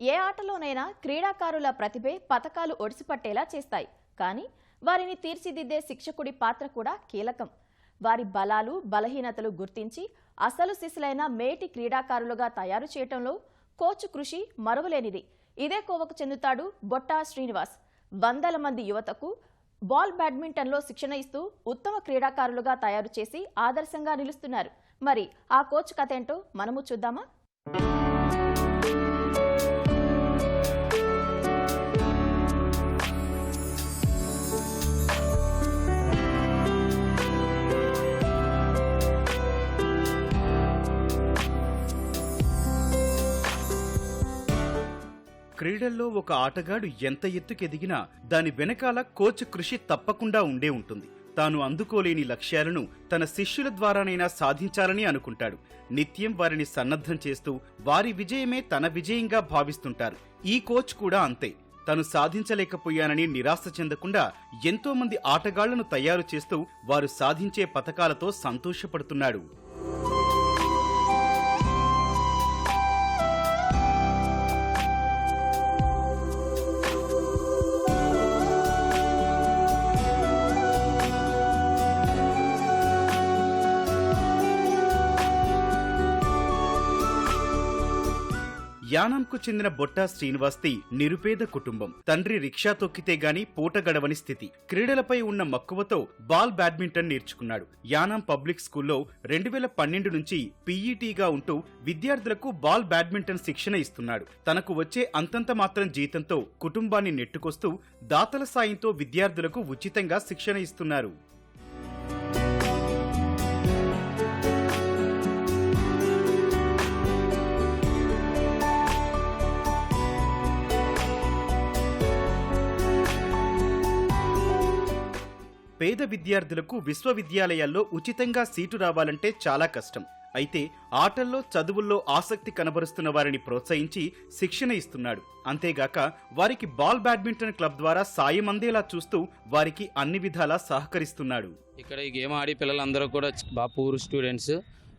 ఏ ఆటలోనైనా క్రీడాకారుల ప్రతిభే పతకాలు ఒడిసిపట్టేలా చేస్తాయి. కానీ వారిని తీర్చిదిద్దే శిక్షకుడి పాత్ర కూడా కీలకం. వారి బలాలు బలహీనతలు గుర్తించి అసలు శిశులైన మేటి క్రీడాకారులుగా తయారు చేయటంలో కోచ్ కృషి మరువలేనిది. ఇదే కోవకు చెందుతాడు బొట్టా శ్రీనివాస్. వందల మంది యువతకు బాల్ బ్యాడ్మింటన్లో శిక్షణ ఇస్తూ ఉత్తమ క్రీడాకారులుగా తయారు చేసి ఆదర్శంగా నిలుస్తున్నారు. మరి ఆ కోచ్ కథ ఏంటో మనము చూద్దామా? క్రీడల్లో ఒక ఆటగాడు ఎంత ఎత్తుకెదిగినా దాని వెనకాల కోచ్ కృషి తప్పకుండా ఉండే ఉంటుంది. తాను అందుకోలేని లక్ష్యాలను తన శిష్యుల ద్వారానైనా సాధించాలని అనుకుంటాడు. నిత్యం వారిని సన్నద్ధం చేస్తూ వారి విజయమే తన విజయంగా భావిస్తుంటారు. ఈ కోచ్ కూడా అంతే. తను సాధించలేకపోయానని నిరాశ చెందకుండా ఎంతో మంది ఆటగాళ్ళను తయారు చేస్తూ వారు సాధించే పథకాలతో సంతోషపడుతున్నాడు. యానాంకు చెందిన బొట్టా శ్రీనివాస్ది నిరుపేద కుటుంబం. తండ్రి రిక్షా తొక్కితే గాని పూట గడవని స్థితి. క్రీడలపై ఉన్న మక్కువతో బాల్ బ్యాడ్మింటన్ నేర్చుకున్నాడు. యానాం పబ్లిక్ స్కూల్లో రెండు వేల పన్నెండు నుంచి పీఈటీగా ఉంటూ విద్యార్థులకు బాల్ బ్యాడ్మింటన్ శిక్షణ ఇస్తున్నాడు. తనకు వచ్చే అంతంత మాత్రం జీతంతో కుటుంబాన్ని నెట్టుకొస్తూ దాతల సాయంతో విద్యార్థులకు ఉచితంగా శిక్షణ ఇస్తున్నారు. పేద విద్యార్థులకు విశ్వవిద్యాలయాల్లో ఉచితంగా సీటు రావాలంటే చాలా కష్టం. అయితే ఆటల్లో చదువుల్లో ఆసక్తి కనబరుస్తున్న వారిని ప్రోత్సహించి శిక్షణ ఇస్తున్నాడు. అంతేగాక వారికి బాల్ బ్యాడ్మింటన్ క్లబ్ ద్వారా సాయం అందేలా చూస్తూ వారికి అన్ని విధాలా సహకరిస్తున్నాడు. ఇక్కడ ఈ గేమ్ ఆడే పిల్లలందరూ కూడా బాపూర్ స్టూడెంట్స్.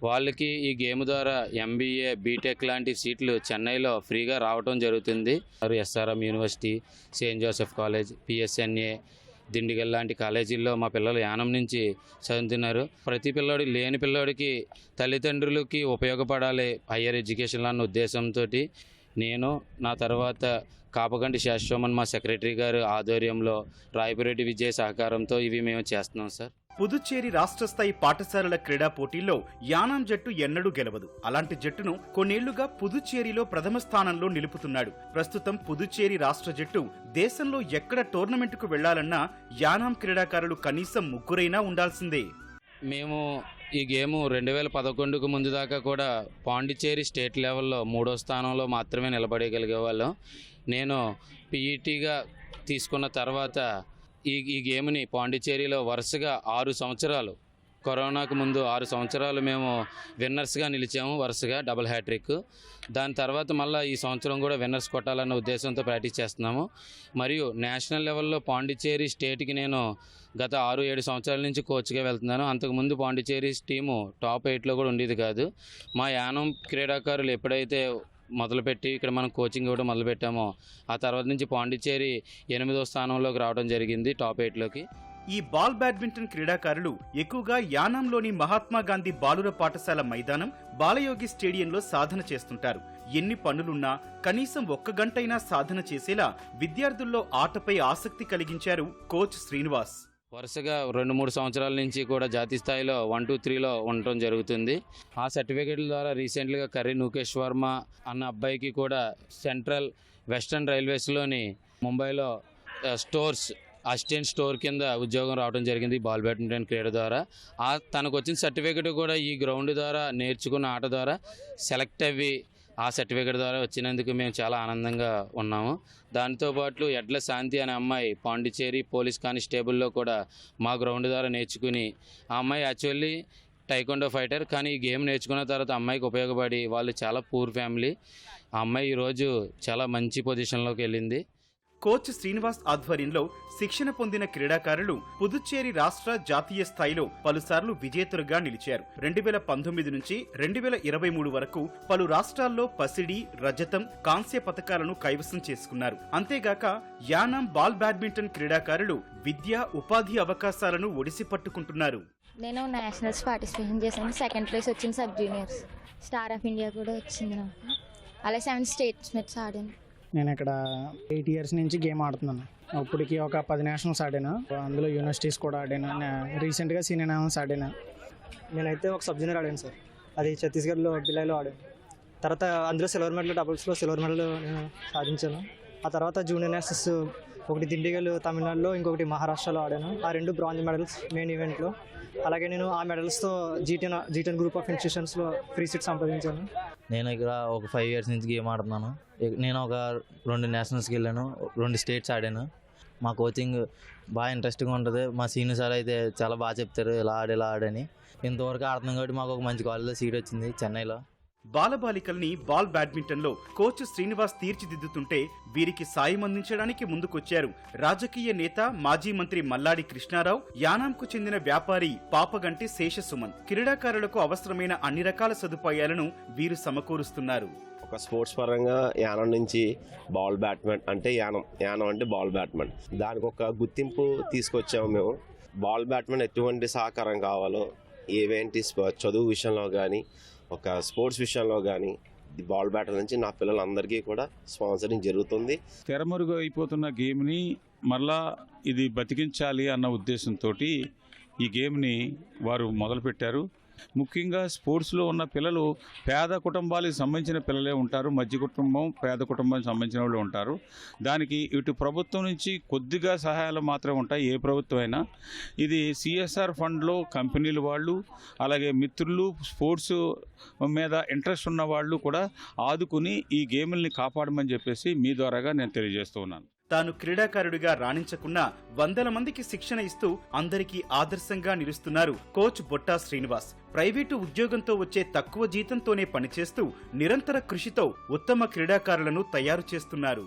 వాళ్ళకి ఈ గేమ్ ద్వారా ఎంబీఏ బీటెక్ లాంటి సీట్లు చెన్నైలో ఫ్రీగా రావటం జరుగుతుంది. SRM university saint Joseph college PSNA Dindigul లాంటి కాలేజీల్లో మా పిల్లలు యానం నుంచి చదువుతున్నారు. ప్రతి పిల్లోడి లేని పిల్లోడికి తల్లిదండ్రులకి ఉపయోగపడాలి హయ్యర్ ఎడ్యుకేషన్ అన్న ఉద్దేశంతో నేను నా తర్వాత కాపగంటి శాశ్వమన్ మా సెక్రటరీ గారు ఆధ్వర్యంలో రాయపురెడ్డి విజయ సహకారంతో ఇవి మేము చేస్తున్నాం సార్. పుదుచ్చేరి రాష్ట్ర స్థాయి పాఠశాలల క్రీడా పోటీల్లో యానాం జట్టు ఎన్నడూ గెలవదు. అలాంటి జట్టును కొన్నేళ్ళుగా పుదుచ్చేరిలో ప్రథమ స్థానంలో నిలుపుతున్నాడు. ప్రస్తుతం పుదుచ్చేరి రాష్ట్ర జట్టు దేశంలో ఎక్కడ టోర్నమెంటుకు వెళ్ళాలన్నా యానాం క్రీడాకారులు కనీసం ముగ్గురైనా ఉండాల్సిందే. మేము ఈ గేమ్ రెండు వేల పదకొండుకు ముందు దాకా కూడా పాండిచ్చేరి స్టేట్ లెవెల్లో మూడో స్థానంలో మాత్రమే నిలబడగలిగే వాళ్ళం నేను పీఈటీగా తీసుకున్న తర్వాత ఈ ఈ గేమ్ని పాండిచ్చేరిలో వరుసగా ఆరు సంవత్సరాలు కరోనాకు ముందు ఆరు సంవత్సరాలు మేము విన్నర్స్గా నిలిచాము వరుసగా డబుల్ హ్యాట్రిక్. దాని తర్వాత మళ్ళీ ఈ సంవత్సరం కూడా విన్నర్స్ కొట్టాలన్న ఉద్దేశంతో ప్రాక్టీస్ చేస్తున్నాము. మరియు నేషనల్ లెవెల్లో పాండిచ్చేరి స్టేట్కి నేను గత ఆరు ఏడు సంవత్సరాల నుంచి కోచ్గా వెళ్తున్నాను. అంతకుముందు పాండిచ్చేరి టీము టాప్ ఎయిట్లో కూడా ఉండేది కాదు. మా యానం క్రీడాకారులు ఎప్పుడైతే మొదలుపెట్టి ఇక్కడ మనం కోచింగ్ ఇవ్వడం మొదలుపెట్టామో. ఆ తర్వాత నుంచి పాండిచ్చేరి ఎనిమిదో స్థానంలోకి రావడం జరిగింది టాప్ ఎయిట్లోకి ఈ బాల్ బ్యాడ్మింటన్ క్రీడాకారులు ఎక్కువగా యానాంలోని మహాత్మా గాంధీ బాలుర పాఠశాల మైదానం బాలయోగి స్టేడియంలో సాధన చేస్తుంటారు. ఎన్ని పనులున్నా కనీసం ఒక్క గంటైనా సాధన చేసేలా విద్యార్థుల్లో ఆటపై ఆసక్తి కలిగించారు కోచ్ శ్రీనివాస్. వరుసగా రెండు మూడు సంవత్సరాల నుంచి కూడా జాతీయ స్థాయిలో వన్ టూ త్రీలో ఉండటం జరుగుతుంది. ఆ సర్టిఫికేట్ల ద్వారా రీసెంట్గా కర్రీ నూకేష్ వర్మ అన్న అబ్బాయికి కూడా సెంట్రల్ వెస్టర్న్ రైల్వేస్లోని ముంబైలో స్టోర్స్ అసిస్టెంట్ స్టోర్ కింద ఉద్యోగం రావడం జరిగింది బాల్ బ్యాడ్మింటన్ క్రీడ ద్వారా. ఆ తనకు వచ్చిన సర్టిఫికేట్ కూడా ఈ గ్రౌండ్ ద్వారా నేర్చుకున్న ఆట ద్వారా సెలెక్ట్ అయ్యి ఆ సర్టిఫికేట్ ద్వారా వచ్చినందుకు మేము చాలా ఆనందంగా ఉన్నాము. దాంతో పాటు ఎడ్ల శాంతి అనే అమ్మాయి పాండిచేరి పోలీస్ కానిస్టేబుల్లో కూడా మా గ్రౌండ్ ద్వారా నేర్చుకుని ఆ అమ్మాయి యాక్చువల్లీ టైకొండో ఫైటర్ కానీ ఈ గేమ్ నేర్చుకున్న తర్వాత అమ్మాయికి ఉపయోగపడి వాళ్ళు చాలా పూర్ ఫ్యామిలీ. ఆ అమ్మాయి ఈరోజు చాలా మంచి పొజిషన్లోకి వెళ్ళింది. కోచ్ శ్రీనివాస్ ఆధ్వర్యంలో శిక్షణ పొందిన క్రీడాకారులు పుదుచ్చేరి రాష్ట్ర జాతీయ స్థాయిలో పలుసార్లు విజేతలుగా నిలిచారు. రెండు వేల పంతొమ్మిది నుంచి రెండు వేల ఇరవై మూడు వరకు పలు రాష్ట్రాల్లో పసిడి రజతం కాంస్య పథకాలను కైవసం చేసుకున్నారు. అంతేగాక యానాం బాల్ బ్యాడ్మింటన్ క్రీడాకారులు విద్య ఉపాధి అవకాశాలను ఒడిసి పట్టుకుంటున్నారు. నేను నేషనల్స్ పార్టిసిపేషన్ చేశాను. సెకండ్ ప్లేస్ వచ్చింది sub juniors. Star of India కూడా వచ్చింది నాకు. సెవెన్ స్టేట్స్ మెట్స్ ఆడాను. నేను ఇక్కడ ఎయిట్ ఇయర్స్ నుంచి గేమ్ ఆడుతున్నాను. ఇప్పటికి ఒక పది నేషనల్స్ ఆడాను. అందులో యూనివర్సిటీస్ కూడా ఆడాను. రీసెంట్గా సీనియర్ నేషనల్స్ ఆడాను. నేనైతే ఒక సబ్ జూనియర్ ఆడాను సార్. అది ఛత్తీస్గఢ్లో బిలాయిలో ఆడాను. తర్వాత అందులో సిల్వర్ మెడల్ డబుల్స్లో సిల్వర్ మెడల్ నేను సాధించాను. ఆ తర్వాత జూనియర్ నేషనల్స్ ఒకటి దిండిగల్ తమిళనాడులో ఇంకొకటి మహారాష్ట్రలో ఆడాను. ఆ రెండు బ్రాంజ్ మెడల్స్ మెయిన్ ఈవెంట్లో అలాగే నేను ఆ మెడల్స్తో జీటెన్ జీటెన్ గ్రూప్ ఆఫ్ ఇన్స్టిట్యూషన్స్లో ఫ్రీ సీట్ సంపాదించాను. నేను ఇక్కడ ఒక ఫైవ్ ఇయర్స్ నుంచి గేమ్ ఆడుతున్నాను. నేను ఒక రెండు నేషనల్స్కి వెళ్ళాను రెండు స్టేట్స్ ఆడాను. మా కోచింగ్ బాగా ఇంట్రెస్టింగ్గా ఉంటుంది. మా సీనియర్ సార్ అయితే చాలా బాగా చెప్తారు ఇలా ఆడు ఇలా ఆడని ఇంతవరకు ఆడుతున్నాం కాబట్టి మాకు ఒక మంచి కాలేజ్లో సీట్ వచ్చింది చెన్నైలో. బాలబాలికల్ని బాల్ బ్యాడ్మింటన్లో కోచ్ శ్రీనివాస్ తీర్చిదిద్దుతుంటే వీరికి సాయం అందించడానికి ముందుకొచ్చారు రాజకీయ నేత మాజీ మంత్రి మల్లాడి కృష్ణారావు యానాంకు చెందిన వ్యాపారి పాపగంటి శేషసుమన్. క్రీడాకారులకు అవసరమైన అన్ని రకాల సదుపాయాలను వీరు సమకూరుస్తున్నారు. ఒక స్పోర్ట్స్ పరంగా యానం నుంచి బాల్ బ్యాట్మెన్ అంటే యానం. యానం అంటే బాల్ బ్యాట్మెన్ దానికి ఒక గుర్తింపు తీసుకొచ్చాము మేము. బాల్ బ్యాట్మెన్ ఎటువంటి సహకారం కావాలో ఏవేంటి చదువు విషయంలో కానీ ఒక స్పోర్ట్స్ విషయంలో కానీ బాల్ బ్యాటర్ నుంచి నా పిల్లలందరికీ కూడా స్పాన్సరింగ్ జరుగుతుంది. తెరమరుగు అయిపోతున్న గేమ్ని మళ్ళా ఇది బతికించాలి అన్న ఉద్దేశంతో ఈ గేమ్ని వారు మొదలుపెట్టారు. ముఖ్యంగా స్పోర్ట్స్లో ఉన్న పిల్లలు పేద కుటుంబాలకు సంబంధించిన పిల్లలే ఉంటారు. మధ్య కుటుంబం పేద కుటుంబానికి సంబంధించిన వాళ్ళు ఉంటారు. దానికి ఇటు ప్రభుత్వం నుంచి కొద్దిగా సహాయాలు మాత్రమే ఉంటాయి. ఏ ప్రభుత్వం అయినా ఇది సిఎస్ఆర్ ఫండ్లో కంపెనీల వాళ్ళు అలాగే మిత్రులు స్పోర్ట్స్ మీద ఇంట్రెస్ట్ ఉన్న వాళ్ళు కూడా ఆదుకుని ఈ గేముల్ని కాపాడమని చెప్పేసి మీ ద్వారాగా నేను తెలియజేస్తూ ఉన్నాను. తాను క్రీడాకారుడిగా రాణించకుండా వందల మందికి శిక్షణ ఇస్తూ అందరికీ ఆదర్శంగా నిలుస్తున్నారు కోచ్ బొట్టా శ్రీనివాస్. ప్రైవేటు ఉద్యోగంతో వచ్చే తక్కువ జీతంతోనే పనిచేస్తూ నిరంతర కృషితో ఉత్తమ క్రీడాకారులను తయారు చేస్తున్నారు.